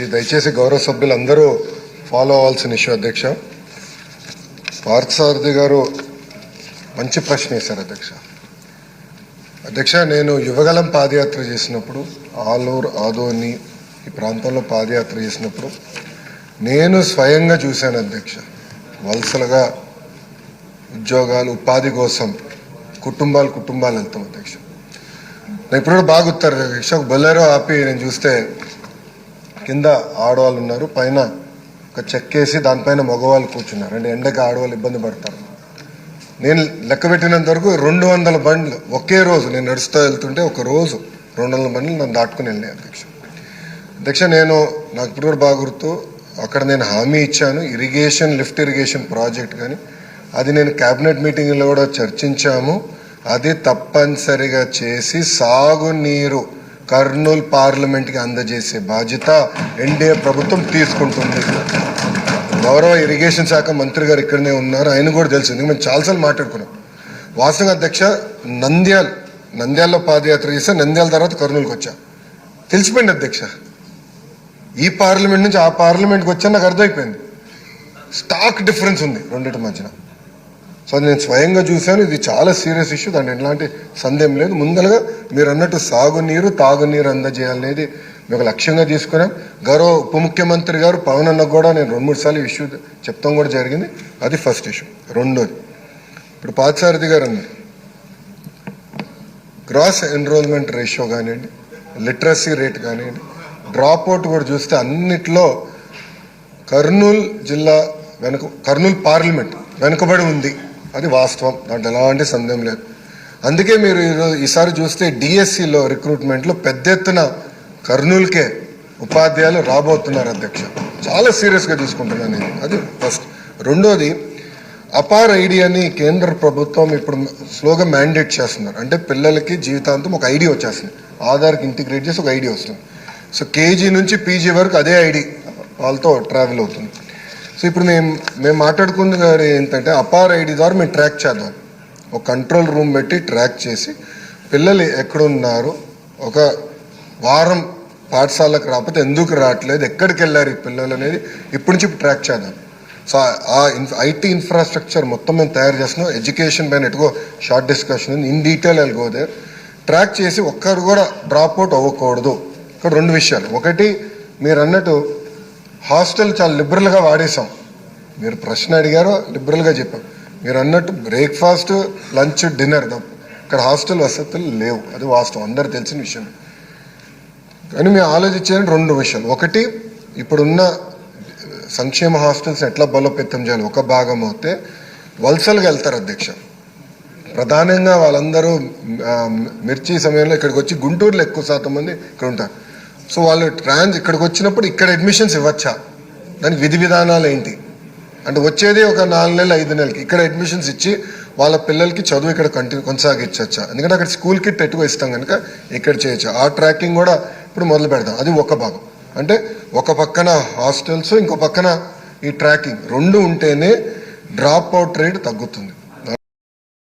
ఇది దయచేసి గౌరవ సభ్యులు అందరూ ఫాలో అవ్వాల్సిన ఇష్యూ అధ్యక్ష. పార్థసారథి గారు మంచి ప్రశ్న వేశారు అధ్యక్ష. అధ్యక్ష నేను యువగలం పాదయాత్ర చేసినప్పుడు ఆలూరు ఆదోని ఈ ప్రాంతంలో పాదయాత్ర చేసినప్పుడు నేను స్వయంగా చూశాను అధ్యక్ష. వలసలుగా ఉద్యోగాలు ఉపాధి కోసం కుటుంబాలు కుటుంబాలు వెళ్తాం అధ్యక్ష. నేను ఇప్పుడు కూడా బాగుతారు అధ్యక్ష. ఒక బొలెరో ఆపి నేను చూస్తే కింద ఆడవాళ్ళు ఉన్నారు. పైన ఒక చెక్కేసి దానిపైన మగవాళ్ళు కూర్చున్నారు. అంటే ఎండకి ఆడవాళ్ళు ఇబ్బంది పడతారు. నేను లెక్క పెట్టినంత వరకు రెండు వందల బండ్లు ఒకే రోజు నేను నడుస్తూ వెళ్తుంటే ఒక రోజు రెండు వందల బండ్లు నన్ను దాటుకుని వెళ్ళినాయి అధ్యక్ష. అధ్యక్ష నేను నాకు ఇప్పుడు కూడా బాగా గుర్తు అక్కడ నేను హామీ ఇచ్చాను. ఇరిగేషన్ లిఫ్ట్ ఇరిగేషన్ ప్రాజెక్ట్ కానీ అది నేను క్యాబినెట్ మీటింగ్లో కూడా చర్చించాము. అది తప్పనిసరిగా చేసి సాగునీరు కర్నూలు పార్లమెంట్కి అందజేసే బాధ్యత ఎన్డీఏ ప్రభుత్వం తీసుకుంటుంది. గౌరవ ఇరిగేషన్ శాఖ మంత్రి గారు ఇక్కడనే ఉన్నారు. ఆయన కూడా తెలుసు. ఎందుకంటే మేము చాలాసార్లు మాట్లాడుకున్నాం. వాస్తవంగా అధ్యక్ష నంద్యాల్ నంద్యాలలో పాదయాత్ర చేస్తే నంద్యాల తర్వాత కర్నూలుకి వచ్చా. తెలిసిపోయింది అధ్యక్ష. ఈ పార్లమెంట్ నుంచి ఆ పార్లమెంట్కి వచ్చా నాకు అర్థమైపోయింది. స్టాక్ డిఫరెన్స్ ఉంది రెండింటి మధ్యన. సో నేను స్వయంగా చూశాను. ఇది చాలా సీరియస్ ఇష్యూ. దాంట్లో ఎలాంటి సందేహం లేదు. ముందరగా మీరు అన్నట్టు సాగునీరు తాగునీరు అందజేయాలనేది మేము లక్ష్యంగా తీసుకున్నాం. గౌరవ ఉప ముఖ్యమంత్రి గారు పవన్ అన్నకు కూడా నేను రెండు మూడు సార్లు ఇష్యూ చెప్తాం కూడా జరిగింది. అది ఫస్ట్ ఇష్యూ. రెండోది ఇప్పుడు పార్థసారథి గారు అన్నారు. గ్రాస్ ఎన్రోల్మెంట్ రేషియో కానివ్వండి లిటరసీ రేట్ కానివ్వండి డ్రాప్ అవుట్ కూడా చూస్తే అన్నిట్లో కర్నూలు జిల్లా వెనుక కర్నూలు పార్లమెంట్ వెనుకబడి ఉంది. అది వాస్తవం. దాంట్లో ఎలాంటి సందేహం లేదు. అందుకే మీరు ఈరోజు ఈసారి చూస్తే డిఎస్సిలో రిక్రూట్మెంట్లో పెద్ద ఎత్తున కర్నూలుకే ఉపాధ్యాయులు రాబోతున్నారు అధ్యక్ష. చాలా సీరియస్గా తీసుకుంటున్నాను నేను. అది ఫస్ట్. రెండోది అపార్ ఐడి అని కేంద్ర ప్రభుత్వం ఇప్పుడు స్లోగా మ్యాండేట్ చేస్తున్నారు. అంటే పిల్లలకి జీవితాంతం ఒక ఐడి వచ్చేస్తుంది. ఆధార్కి ఇంటిగ్రేట్ చేసి ఒక ఐడి వస్తుంది. సో కేజీ నుంచి పీజీ వరకు అదే ఐడి వాళ్ళతో ట్రావెల్ అవుతుంది. సో ఇప్పుడు మేము మేము మాట్లాడుకున్న గారు ఏంటంటే అపార్ ఐడి ద్వారా మేము ట్రాక్ చేద్దాం. ఒక కంట్రోల్ రూమ్ పెట్టి ట్రాక్ చేసి పిల్లలు ఎక్కడున్నారు? ఒక వారం పాఠశాలకు రాకపోతే ఎందుకు రావట్లేదు? ఎక్కడికి వెళ్ళారు ఈ పిల్లలు అనేది ఇప్పటి నుంచి ట్రాక్ చేద్దాం. సో ఆ ఐటీ ఇన్ఫ్రాస్ట్రక్చర్ మొత్తం మేము తయారు చేస్తున్నాం. ఎడ్యుకేషన్ పైన ఎటుకో షార్ట్ డిస్కషన్ ఇన్ డీటెయిల్ వెళ్ళి గోదే ట్రాక్ చేసి ఒక్కరు కూడా డ్రాప్ అవుట్ అవ్వకూడదు. ఇక్కడ రెండు విషయాలు. ఒకటి మీరు అన్నట్టు హాస్టల్ చాలా లిబరల్గా వాడేసాం మీరు ప్రశ్న అడిగారో లిబరల్గా చెప్పాం. మీరు అన్నట్టు బ్రేక్ఫాస్ట్ లంచ్ డిన్నర్ ఇక్కడ హాస్టల్ వసతులు లేవు. అది వాస్తవం. అందరు తెలిసిన విషయం. కానీ మేము ఆలోచించేది రెండు విషయాలు. ఒకటి ఇప్పుడున్న సంక్షేమ హాస్టల్స్ ఎట్లా బలోపేతం చేయాలి? ఒక భాగం అయితే వలసలుగా వెళ్తారు అధ్యక్ష. ప్రధానంగా వాళ్ళందరూ మిర్చి సమయంలో ఇక్కడికి వచ్చి గుంటూరులో ఎక్కువ శాతం మంది ఇక్కడ ఉంటారు. సో వాళ్ళు ట్రాన్స్ ఇక్కడికి వచ్చినప్పుడు ఇక్కడ అడ్మిషన్స్ ఇవ్వచ్చా? దానికి విధి విధానాలు ఏంటి? అంటే వచ్చేది ఒక నాలుగు నెలలు ఐదు నెలలకి. ఇక్కడ అడ్మిషన్స్ ఇచ్చి వాళ్ళ పిల్లలకి చదువు ఇక్కడ కంటిన్యూ కొనసాగించవచ్చా ఎందుకంటే అక్కడ స్కూల్ కిట్ ఎటువ ఇస్తాం కనుక ఇక్కడ చేయొచ్చు. ఆ ట్రాకింగ్ కూడా ఇప్పుడు మొదలు పెడదాం. అది ఒక భాగం. అంటే ఒక పక్కన హాస్టల్స్ ఇంకో పక్కన ఈ ట్రాకింగ్ రెండు ఉంటేనే డ్రాప్ అవుట్ రేట్ తగ్గుతుంది.